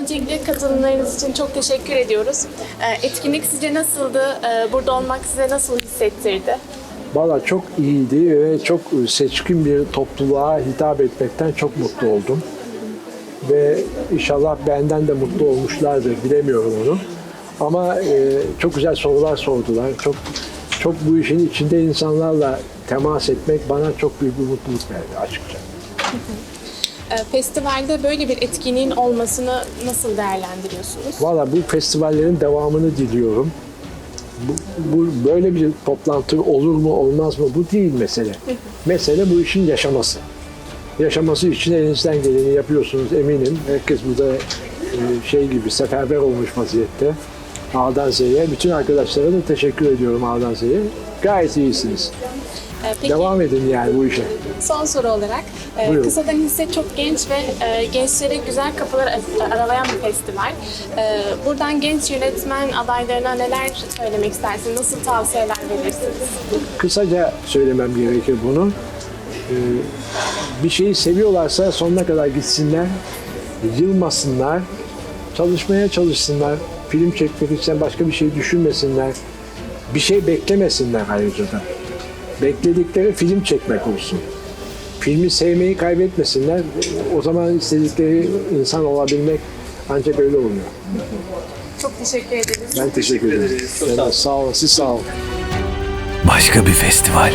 Öncelikle katılımlarınız için çok teşekkür ediyoruz. Ee, Etkinlik sizce nasıldı? Ee, Burada olmak size nasıl hissettirdi? Valla çok iyiydi ve çok seçkin bir topluluğa hitap etmekten çok mutlu oldum. Ve inşallah benden de mutlu olmuşlardır, bilemiyorum onu. Ama e, çok güzel sorular sordular. Çok çok bu işin içinde insanlarla temas etmek bana çok büyük bir mutluluk verdi açıkça. Ee, Festivalde böyle bir etkinliğin olmasını nasıl değerlendiriyorsunuz? Valla bu festivallerin devamını diliyorum. Bu, bu böyle bir toplantı olur mu olmaz mı bu değil mesele. Mesele bu işin yaşaması. Yaşaması için elinizden geleni yapıyorsunuz eminim. Herkes burada e, şey gibi seferber olmuş vaziyette. A'dan Z'ye. Bütün arkadaşlara da teşekkür ediyorum A'dan Z'ye. Gayet iyisiniz. Ee, Peki Devam edin yani bu işe. son soru olarak e, Buyurun. Kısadan Hisse çok genç ve e, gençlere güzel kapılar ar- aralayan bir festival. Ee, Buradan genç yönetmen adaylarına neler söylemek istersiniz? Nasıl tavsiyeler verirsiniz? kısaca söylemem gerekir bunu. Ee, bir şeyi seviyorlarsa sonuna kadar gitsinler, yılmasınlar, çalışmaya çalışsınlar, film çekmek için başka bir şey düşünmesinler, bir şey beklemesinler ayrıca da. Bekledikleri film çekmek olsun. Filmi sevmeyi kaybetmesinler. O zaman istedikleri insan olabilmek ancak öyle oluyor. Çok teşekkür ederiz. Ben teşekkür ederim. Sağ olun, siz sağ olun. Başka bir festival,